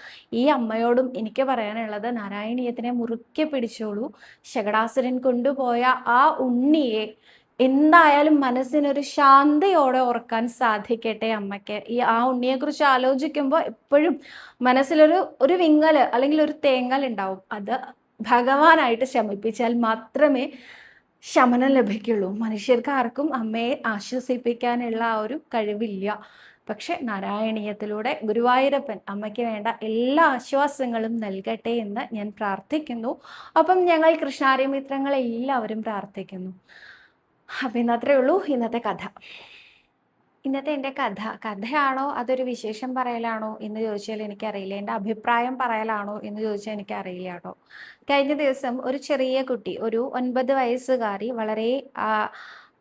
ഈ അമ്മയോടും എനിക്ക് പറയാനുള്ളത് നാരായണീയത്തിനെ മുറുക്കെ പിടിച്ചോളൂ. ശകടാസുരൻ കൊണ്ടുപോയ ആ ഉണ്ണിയെ എന്തായാലും മനസ്സിനൊരു ശാന്തിയോടെ ഓർക്കാൻ സാധിക്കട്ടെ അമ്മയ്ക്ക്. ഈ ആ ഉണ്ണിയെക്കുറിച്ച് ആലോചിക്കുമ്പോൾ എപ്പോഴും മനസ്സിലൊരു ഒരു വിങ്ങൽ അല്ലെങ്കിൽ ഒരു തേങ്ങൽ ഉണ്ടാവും. അത് ഭഗവാനായിട്ട് ശമിപ്പിച്ചാൽ മാത്രമേ ശമനം ലഭിക്കുള്ളൂ. മനുഷ്യർക്ക് ആർക്കും അമ്മയെ ആശ്വസിപ്പിക്കാനുള്ള ആ ഒരു കഴിവില്ല. പക്ഷെ നാരായണീയത്തിലൂടെ ഗുരുവായൂരപ്പൻ അമ്മയ്ക്ക് വേണ്ട എല്ലാ ആശ്വാസങ്ങളും നൽകട്ടെ എന്ന് ഞാൻ പ്രാർത്ഥിക്കുന്നു. അപ്പം ഞങ്ങൾ കൃഷ്ണാരി മിത്രങ്ങൾ എല്ലാവരും പ്രാർത്ഥിക്കുന്നു. അപ്പം ഇന്നത്രേ ഉള്ളൂ. ഇന്നത്തെ കഥ. ഇന്നത്തെ എന്റെ കഥ കഥയാണോ? അതൊരു വിശേഷം പറയലാണോ എന്ന് ചോദിച്ചാൽ എനിക്കറിയില്ല. എന്റെ അഭിപ്രായം പറയലാണോ എന്ന് ചോദിച്ചാൽ എനിക്കറിയില്ല കേട്ടോ. കഴിഞ്ഞ ദിവസം ഒരു ചെറിയ കുട്ടി ഒരു ഒൻപത് വയസ്സുകാരി വളരെ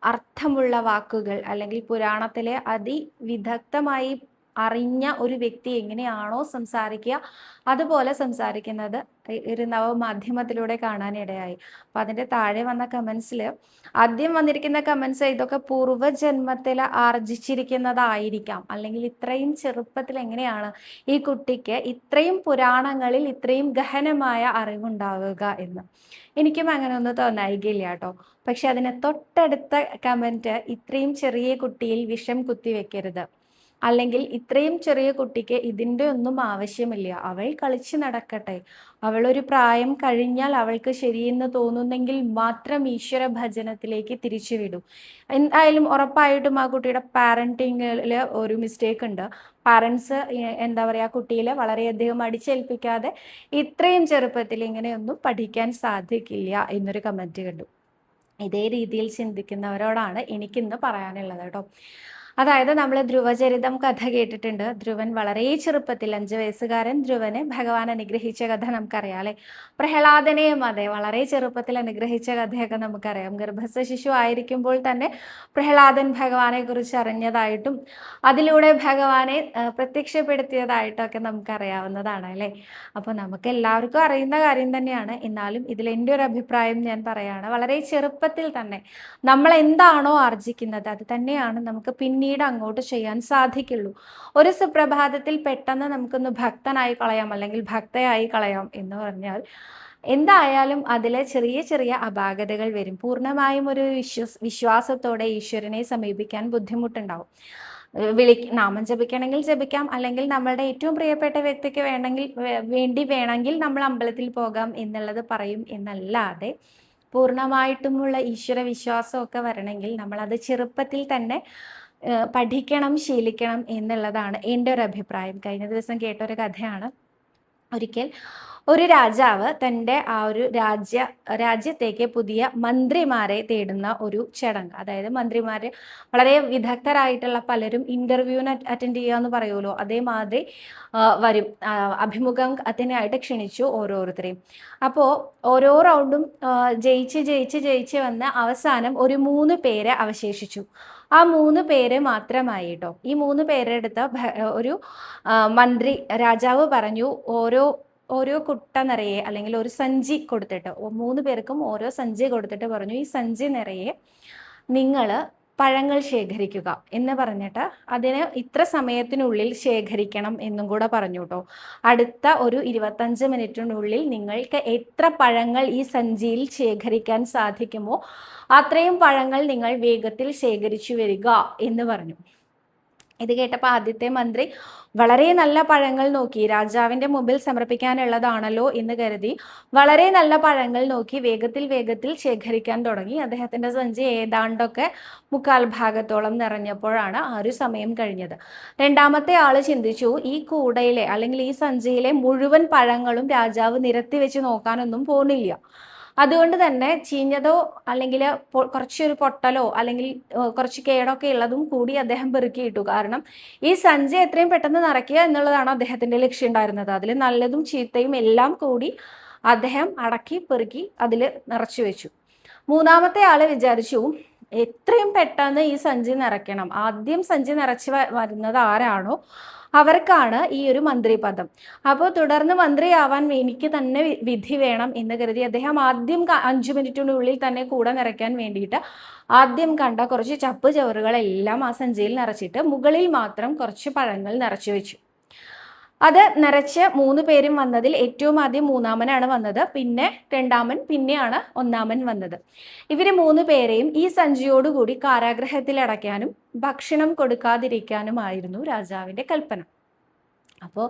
അർത്ഥമുള്ള വാക്കുകൾ അല്ലെങ്കിൽ പുരാണത്തിലെ അതിവിദഗ്ധമായി അറിഞ്ഞ ഒരു വ്യക്തി എങ്ങനെയാണോ സംസാരിക്കുക അതുപോലെ സംസാരിക്കുന്നത് ഒരു നവമാധ്യമത്തിലൂടെ കാണാനിടയായി. അപ്പം അതിന്റെ താഴെ വന്ന കമൻസിൽ ആദ്യം വന്നിരിക്കുന്ന കമൻസ് ഇതൊക്കെ പൂർവജന്മത്തിൽ ആർജിച്ചിരിക്കുന്നതായിരിക്കാം. അല്ലെങ്കിൽ ഇത്രയും ചെറുപ്പത്തിൽ എങ്ങനെയാണ് ഈ കുട്ടിക്ക് ഇത്രയും പുരാണങ്ങളിൽ ഇത്രയും ഗഹനമായ അറിവുണ്ടാവുക എന്ന്. എനിക്കും അങ്ങനെ ഒന്നും തോന്നായികയില്ല കേട്ടോ. പക്ഷെ അതിന് തൊട്ടടുത്ത കമന്റ് ഇത്രയും ചെറിയ കുട്ടിയിൽ വിഷം കുത്തിവെക്കരുത്. അല്ലെങ്കിൽ ഇത്രയും ചെറിയ കുട്ടിക്ക് ഇതിന്റെ ഒന്നും ആവശ്യമില്ല. അവൾ കളിച്ച് നടക്കട്ടെ. അവളൊരു പ്രായം കഴിഞ്ഞാൽ അവൾക്ക് ശരിയെന്ന് തോന്നുന്നെങ്കിൽ മാത്രം ഈശ്വര ഭജനത്തിലേക്ക് തിരിച്ചു വിടും. എന്തായാലും ഉറപ്പായിട്ടും ആ കുട്ടിയുടെ പാരന്റിങ്ങിൽ ഒരു മിസ്റ്റേക്ക് ഉണ്ട്. പാരൻസ് എന്താ പറയുക കുട്ടിയെ വളരെയധികം അടിച്ചേൽപ്പിക്കാതെ ഇത്രയും ചെറുപ്പത്തിൽ ഇങ്ങനെയൊന്നും പഠിക്കാൻ സാധിക്കില്ല എന്നൊരു കമന്റ് കണ്ടു. ഇതേ രീതിയിൽ ചിന്തിക്കുന്നവരോടാണ് എനിക്കിന്ന് പറയാനുള്ളത് കേട്ടോ. അതായത് നമ്മൾ ധ്രുവചരിതം കഥ കേട്ടിട്ടുണ്ട്. ധ്രുവൻ വളരെ ചെറുപ്പത്തിൽ അഞ്ച് വയസ്സുകാരൻ ധ്രുവനെ ഭഗവാൻ അനുഗ്രഹിച്ച കഥ നമുക്കറിയാം അല്ലെ? പ്രഹ്ലാദനെയും അതെ വളരെ ചെറുപ്പത്തിൽ അനുഗ്രഹിച്ച കഥയൊക്കെ നമുക്കറിയാം. ഗർഭസ്ഥ ശിശു ആയിരിക്കുമ്പോൾ തന്നെ പ്രഹ്ലാദൻ ഭഗവാനെ കുറിച്ച് അറിഞ്ഞതായിട്ടും അതിലൂടെ ഭഗവാനെ പ്രത്യക്ഷപ്പെടുത്തിയതായിട്ടൊക്കെ നമുക്കറിയാവുന്നതാണ് അല്ലേ? അപ്പോൾ നമുക്ക് എല്ലാവർക്കും അറിയുന്ന കാര്യം തന്നെയാണ്. എന്നാലും ഇതിൽ എന്റെ ഒരു അഭിപ്രായം ഞാൻ പറയാണ്. വളരെ ചെറുപ്പത്തിൽ തന്നെ നമ്മൾ എന്താണോ ആർജിക്കുന്നത് അത് തന്നെയാണ് നമുക്ക് പിന്നീട് അങ്ങോട്ട് ചെയ്യാൻ സാധിക്കുള്ളൂ. ഒരു സുപ്രഭാതത്തിൽ പെട്ടെന്ന് നമുക്കൊന്ന് ഭക്തനായി കളയാം അല്ലെങ്കിൽ ഭക്തയായി കളയാം എന്ന് പറഞ്ഞാൽ എന്തായാലും അതിലെ ചെറിയ ചെറിയ അപാകതകൾ വരും. പൂർണമായും ഒരു വിശ്വസ് വിശ്വാസത്തോടെ ഈശ്വരനെ സമീപിക്കാൻ ബുദ്ധിമുട്ടുണ്ടാവും. വിളി നാമം ജപിക്കണമെങ്കിൽ ജപിക്കാം. അല്ലെങ്കിൽ നമ്മളുടെ ഏറ്റവും പ്രിയപ്പെട്ട വ്യക്തിക്ക് വേണമെങ്കിൽ വേണ്ടി വേണമെങ്കിൽ നമ്മൾ അമ്പലത്തിൽ പോകാം എന്നുള്ളത് പറയും എന്നല്ലാതെ പൂർണമായിട്ടുമുള്ള ഈശ്വര വിശ്വാസമൊക്കെ വരണമെങ്കിൽ നമ്മളത് ചെറുപ്പത്തിൽ തന്നെ പഠിക്കണം ശീലിക്കണം എന്നുള്ളതാണ് എന്റെ ഒരു അഭിപ്രായം. കഴിഞ്ഞ ദിവസം കേട്ട ഒരു കഥയാണ്. ഒരിക്കൽ ഒരു രാജാവ് തന്റെ ആ ഒരു രാജ്യ രാജ്യത്തേക്ക് പുതിയ മന്ത്രിമാരെ തേടുന്ന ഒരു ചടങ്ങ്. അതായത് മന്ത്രിമാരെ വളരെ വിദഗ്ധരായിട്ടുള്ള പലരും ഇന്റർവ്യൂവിന് അറ്റൻഡ് ചെയ്യുക എന്ന് പറയുമല്ലോ അതേമാതിരി വരും. അഭിമുഖം അതിനായിട്ട് ക്ഷണിച്ചു ഓരോരുത്തരെയും. അപ്പോൾ ഓരോ റൗണ്ടും ജയിച്ച് ജയിച്ച് ജയിച്ച് വന്ന് അവസാനം ഒരു മൂന്ന് പേരെ അവശേഷിച്ചു. ആ മൂന്ന് പേര് മാത്രമായി കേട്ടോ ഈ മൂന്ന് പേരെടുത്ത ഒരു മന്ത്രി രാജാവ് പറഞ്ഞു ഓരോ ഓരോ കുട്ട നിറയെ അല്ലെങ്കിൽ ഒരു സഞ്ചി കൊടുത്തിട്ട് മൂന്ന് പേർക്കും ഓരോ സഞ്ചി കൊടുത്തിട്ട് പറഞ്ഞു ഈ സഞ്ചി നിറയെ നിങ്ങൾ പഴങ്ങൾ ശേഖരിക്കുക എന്ന് പറഞ്ഞിട്ട് അതിന് ഇത്ര സമയത്തിനുള്ളിൽ ശേഖരിക്കണം എന്നും കൂടെ പറഞ്ഞു കേട്ടോ അടുത്ത ഒരു ഇരുപത്തഞ്ച് മിനിറ്റിനുള്ളിൽ നിങ്ങൾക്ക് എത്ര പഴങ്ങൾ ഈ സഞ്ചിയിൽ ശേഖരിക്കാൻ സാധിക്കുമോ അത്രയും പഴങ്ങൾ നിങ്ങൾ വേഗത്തിൽ ശേഖരിച്ചു വരിക എന്ന് പറഞ്ഞു. ഇത് കേട്ടപ്പോൾ ആദ്യത്തെ മന്ത്രി വളരെ നല്ല പഴങ്ങൾ നോക്കി രാജാവിന്റെ മുമ്പിൽ സമർപ്പിക്കാനുള്ളതാണല്ലോ എന്ന് കരുതി വളരെ നല്ല പഴങ്ങൾ നോക്കി വേഗത്തിൽ വേഗത്തിൽ ശേഖരിക്കാൻ തുടങ്ങി. അദ്ദേഹത്തിന്റെ സഞ്ചി ഏതാണ്ടൊക്കെ മുക്കാൽ ഭാഗത്തോളം നിറഞ്ഞപ്പോഴാണ് ആ ഒരു സമയം കഴിഞ്ഞത്. രണ്ടാമത്തെ ആൾ ചിന്തിച്ചു ഈ കൂടയിലെ അല്ലെങ്കിൽ ഈ സഞ്ചിയിലെ മുഴുവൻ പഴങ്ങളും രാജാവ് നിരത്തി വെച്ച് നോക്കാനൊന്നും പോകുന്നില്ല അതുകൊണ്ട് തന്നെ ചീഞ്ഞതോ അല്ലെങ്കിൽ കുറച്ചൊരു പൊട്ടലോ അല്ലെങ്കിൽ കുറച്ച് കേടൊക്കെ ഉള്ളതും കൂടി അദ്ദേഹം പെറുക്കിയിട്ടു. കാരണം ഈ സഞ്ചി എത്രയും പെട്ടെന്ന് നിറയ്ക്കുക എന്നുള്ളതാണ് അദ്ദേഹത്തിന്റെ ലക്ഷ്യം ഉണ്ടായിരുന്നത്. അതിൽ നല്ലതും ചീത്തയും എല്ലാം കൂടി അദ്ദേഹം അടക്കി പെറുക്കി അതിൽ നിറച്ചു വെച്ചു. മൂന്നാമത്തെ ആൾ വിചാരിച്ചു എത്രയും പെട്ടെന്ന് ഈ സഞ്ചി നിറയ്ക്കണം. ആദ്യം സഞ്ചി നിറച്ച് വരുന്നത് ആരാണോ? അവർക്കാണ് ഈ ഒരു മന്ത്രി പദം അപ്പോൾ തുടർന്ന് മന്ത്രിയാവാൻ എനിക്ക് തന്നെ വിധി വേണം എന്ന് കരുതി അദ്ദേഹം ആദ്യം അഞ്ചു മിനിറ്റിനുള്ളിൽ തന്നെ കൂടെ നിറയ്ക്കാൻ വേണ്ടിയിട്ട് ആദ്യം കണ്ട കുറച്ച് ചപ്പ് ചവറുകളെല്ലാം ആ സഞ്ചിയിൽ നിറച്ചിട്ട് മുകളിൽ മാത്രം കുറച്ച് പഴങ്ങൾ നിറച്ചു വെച്ചു. അത് നിറച്ച് മൂന്ന് പേരും വന്നതിൽ ഏറ്റവും ആദ്യം മൂന്നാമനാണ് വന്നത്. പിന്നെ രണ്ടാമൻ പിന്നെയാണ് ഒന്നാമൻ വന്നത്. ഇവർ മൂന്ന് പേരെയും ഈ സഞ്ചിയോടുകൂടി കാരാഗ്രഹത്തിൽ അടയ്ക്കാനും ഭക്ഷണം കൊടുക്കാതിരിക്കാനുമായിരുന്നു രാജാവിന്റെ കൽപ്പന. അപ്പോൾ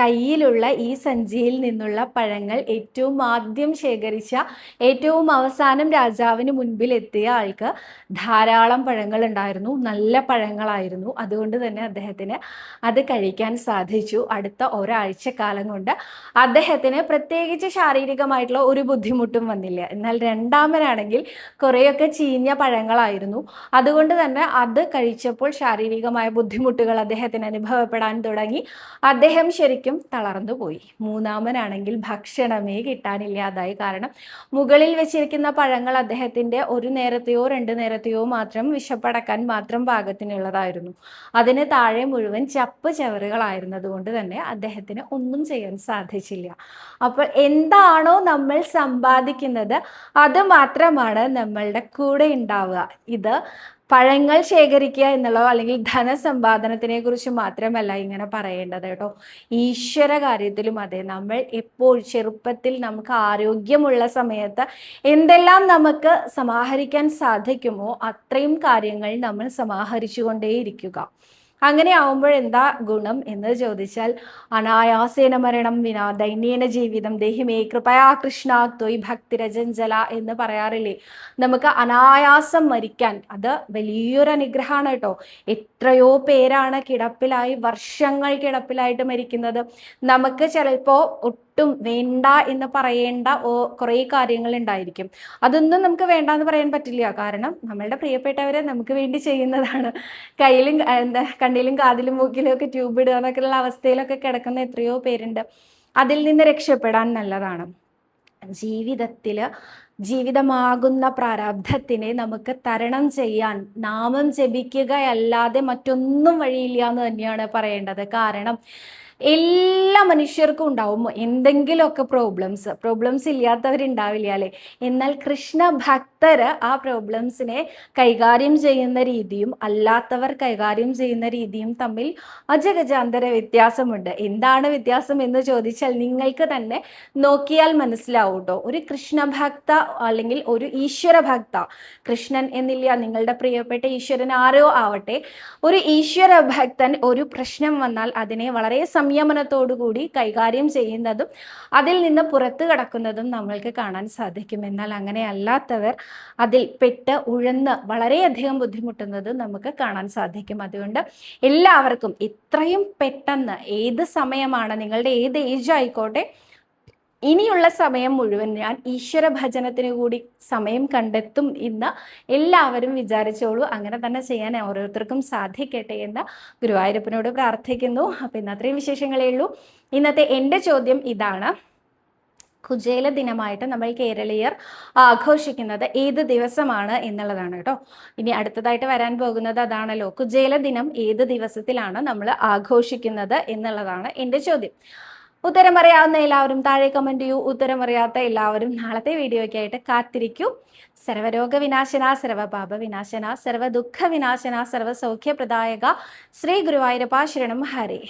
കയ്യിലുള്ള ഈ സഞ്ചിയിൽ നിന്നുള്ള പഴങ്ങൾ ഏറ്റവും ആദ്യം ശേഖരിച്ച ഏറ്റവും അവസാനം രാജാവിന് മുൻപിൽ എത്തിയ ആൾക്ക് ധാരാളം പഴങ്ങൾ ഉണ്ടായിരുന്നു. നല്ല പഴങ്ങളായിരുന്നു. അതുകൊണ്ട് തന്നെ അദ്ദേഹത്തിന് അത് കഴിക്കാൻ സാധിച്ചു. അടുത്ത ഒരാഴ്ച കാലം കൊണ്ട് അദ്ദേഹത്തിന് പ്രത്യേകിച്ച് ശാരീരികമായിട്ടുള്ള ഒരു ബുദ്ധിമുട്ടും വന്നില്ല. എന്നാൽ രണ്ടാമനാണെങ്കിൽ കുറേയൊക്കെ ചീഞ്ഞ പഴങ്ങളായിരുന്നു. അതുകൊണ്ട് തന്നെ അത് കഴിച്ചപ്പോൾ ശാരീരികമായ ബുദ്ധിമുട്ടുകൾ അദ്ദേഹത്തിന് അനുഭവപ്പെടാൻ തുടങ്ങി. അദ്ദേഹം ശരിക്കും തളർന്നു പോയി. മൂന്നാമനാണെങ്കിൽ ഭക്ഷണമേ കിട്ടാനില്ലാതായി. കാരണം മുകളിൽ വെച്ചിരിക്കുന്ന പഴങ്ങൾ അദ്ദേഹത്തിന്റെ ഒരു നേരത്തെയോ രണ്ട് നേരത്തെയോ മാത്രം വിശപ്പടക്കാൻ മാത്രം പാകത്തിനുള്ളതായിരുന്നു. അതിന് താഴെ മുഴുവൻ ചപ്പ് ചവറുകളായിരുന്നതുകൊണ്ട് തന്നെ അദ്ദേഹത്തിന് ഒന്നും ചെയ്യാൻ സാധിച്ചില്ല. അപ്പോൾ എന്താണോ നമ്മൾ സമ്പാദിക്കുന്നത് അത് മാത്രമാണ് നമ്മളുടെ കൂടെ ഉണ്ടാവുക. ഇത് പഴങ്ങൾ ശേഖരിക്കുക എന്നുള്ളതോ അല്ലെങ്കിൽ ധനസമ്പാദനത്തിനെ കുറിച്ച് മാത്രമല്ല ഇങ്ങനെ പറയേണ്ടത് കേട്ടോ. ഈശ്വര കാര്യത്തിലും അതെ. നമ്മൾ എപ്പോൾ ചെറുപ്പത്തിൽ നമുക്ക് ആരോഗ്യമുള്ള സമയത്ത് എന്തെല്ലാം നമുക്ക് സമാഹരിക്കാൻ സാധിക്കുമോ അത്രയും കാര്യങ്ങൾ നമ്മൾ സമാഹരിച്ചുകൊണ്ടേയിരിക്കുക. അങ്ങനെ ആവുമ്പോൾ എന്താ ഗുണം എന്ന് ചോദിച്ചാൽ അനായാസേന മരണം വിന ദൈന്യേന ജീവിതം ദേഹിമേ കൃപയാ കൃഷ്ണ ത്വയ് ഭക്തിരജഞ്ചല എന്ന് പറയാറില്ലേ? നമുക്ക് അനായാസം മരിക്കാൻ അത് വലിയൊരു അനുഗ്രഹമാണ് കേട്ടോ. എത്രയോ പേരാണ് കിടപ്പിലായി വർഷങ്ങൾ കിടപ്പിലായിട്ട് മരിക്കുന്നത്. നമുക്ക് ചിലപ്പോൾ ഒട്ടും വേണ്ട എന്ന് പറയേണ്ട ഓ കുറേ കാര്യങ്ങൾ ഉണ്ടായിരിക്കും. അതൊന്നും നമുക്ക് വേണ്ട എന്ന് പറയാൻ പറ്റില്ല. കാരണം നമ്മളുടെ പ്രിയപ്പെട്ടവരെ നമുക്ക് വേണ്ടി ചെയ്യുന്നതാണ്. കയ്യിലും എന്താ കണ്ണിലും കാതിലും മൂക്കിലും ഒക്കെ ട്യൂബ് ഇടുക എന്നൊക്കെയുള്ള അവസ്ഥയിലൊക്കെ കിടക്കുന്ന എത്രയോ പേരുണ്ട്. അതിൽ നിന്ന് രക്ഷപ്പെടാൻ നല്ലതാണ്. ജീവിതത്തിൽ ജീവിതമാകുന്ന പ്രാരാബ്ധത്തിനെ നമുക്ക് തരണം ചെയ്യാൻ നാമം ജപിക്കുകയല്ലാതെ മറ്റൊന്നും വഴിയില്ല എന്ന് തന്നെയാണ് പറയേണ്ടത്. കാരണം എല്ലാ മനുഷ്യർക്കും ഉണ്ടാവും എന്തെങ്കിലുമൊക്കെ പ്രോബ്ലംസ് പ്രോബ്ലംസ് ഇല്ലാത്തവരുണ്ടാവില്ല അല്ലേ? എന്നാൽ കൃഷ്ണ ഭക്തർ ആ പ്രോബ്ലംസിനെ കൈകാര്യം ചെയ്യുന്ന രീതിയും അല്ലാത്തവർ കൈകാര്യം ചെയ്യുന്ന രീതിയും തമ്മിൽ അജഗജാന്തര വ്യത്യാസമുണ്ട്. എന്താണ് വ്യത്യാസം എന്ന് ചോദിച്ചാൽ നിങ്ങൾക്ക് തന്നെ നോക്കിയാൽ മനസ്സിലാവും കേട്ടോ ഒരു കൃഷ്ണഭക്ത അല്ലെങ്കിൽ ഒരു ഈശ്വര ഭക്ത കൃഷ്ണൻ എന്നില്ല നിങ്ങളുടെ പ്രിയപ്പെട്ട ഈശ്വരൻ ആരോ ആവട്ടെ. ഒരു ഈശ്വര ഭക്തൻ ഒരു പ്രശ്നം വന്നാൽ അതിനെ വളരെ സംയമനത്തോടുകൂടി കൈകാര്യം ചെയ്യുന്നതും അതിൽ നിന്ന് പുറത്തു കടക്കുന്നതും നമ്മൾക്ക് കാണാൻ സാധിക്കും. എന്നാൽ അങ്ങനെ അല്ലാത്തവർ അതിൽ പെട്ട് ഉഴന്ന് വളരെയധികം ബുദ്ധിമുട്ടുന്നത് നമുക്ക് കാണാൻ സാധിക്കും. അതുകൊണ്ട് എല്ലാവർക്കും ഇത്രയും പെട്ടെന്ന് ഏത് സമയമാണ് നിങ്ങളുടെ ഏത് ഏജ് ആയിക്കോട്ടെ ഇനിയുള്ള സമയം മുഴുവൻ ഞാൻ ഈശ്വര ഭജനത്തിന് കൂടി സമയം കണ്ടെത്തും ഇന്ന് എല്ലാവരും വിചാരിച്ചോളൂ. അങ്ങനെ തന്നെ ചെയ്യാൻ ഓരോരുത്തർക്കും സാധിക്കട്ടെ എന്ന് ഗുരുവായൂരപ്പനോട് പ്രാർത്ഥിക്കുന്നു. അപ്പം ഇന്ന് അത്രയും വിശേഷങ്ങളേ ഉള്ളൂ. ഇന്നത്തെ എന്റെ ചോദ്യം ഇതാണ്. കുചേല ദിനമായിട്ട് നമ്മൾ കേരളീയർ ആഘോഷിക്കുന്നത് ഏത് ദിവസമാണ് എന്നുള്ളതാണ് കേട്ടോ. ഇനി അടുത്തതായിട്ട് വരാൻ പോകുന്നത് അതാണല്ലോ. കുചേല ദിനം ഏത് ദിവസത്തിലാണ് നമ്മൾ ആഘോഷിക്കുന്നത് എന്നുള്ളതാണ് എന്റെ ചോദ്യം. ഉത്തരം അറിയാവുന്ന എല്ലാവരും താഴെ കമന്റ് ചെയ്യൂ. ഉത്തരം അറിയാത്ത എല്ലാവരും നാളത്തെ വീഡിയോയ്ക്കായിട്ട് കാത്തിരിക്കൂ സർവരോഗ വിനാശന സർവപാപ വിനാശന സർവ ദുഃഖ വിനാശന സർവ സൗഖ്യപ്രദായക ശ്രീ ഗുരുവായൂരപ്പ ശരണം. ഹരേ.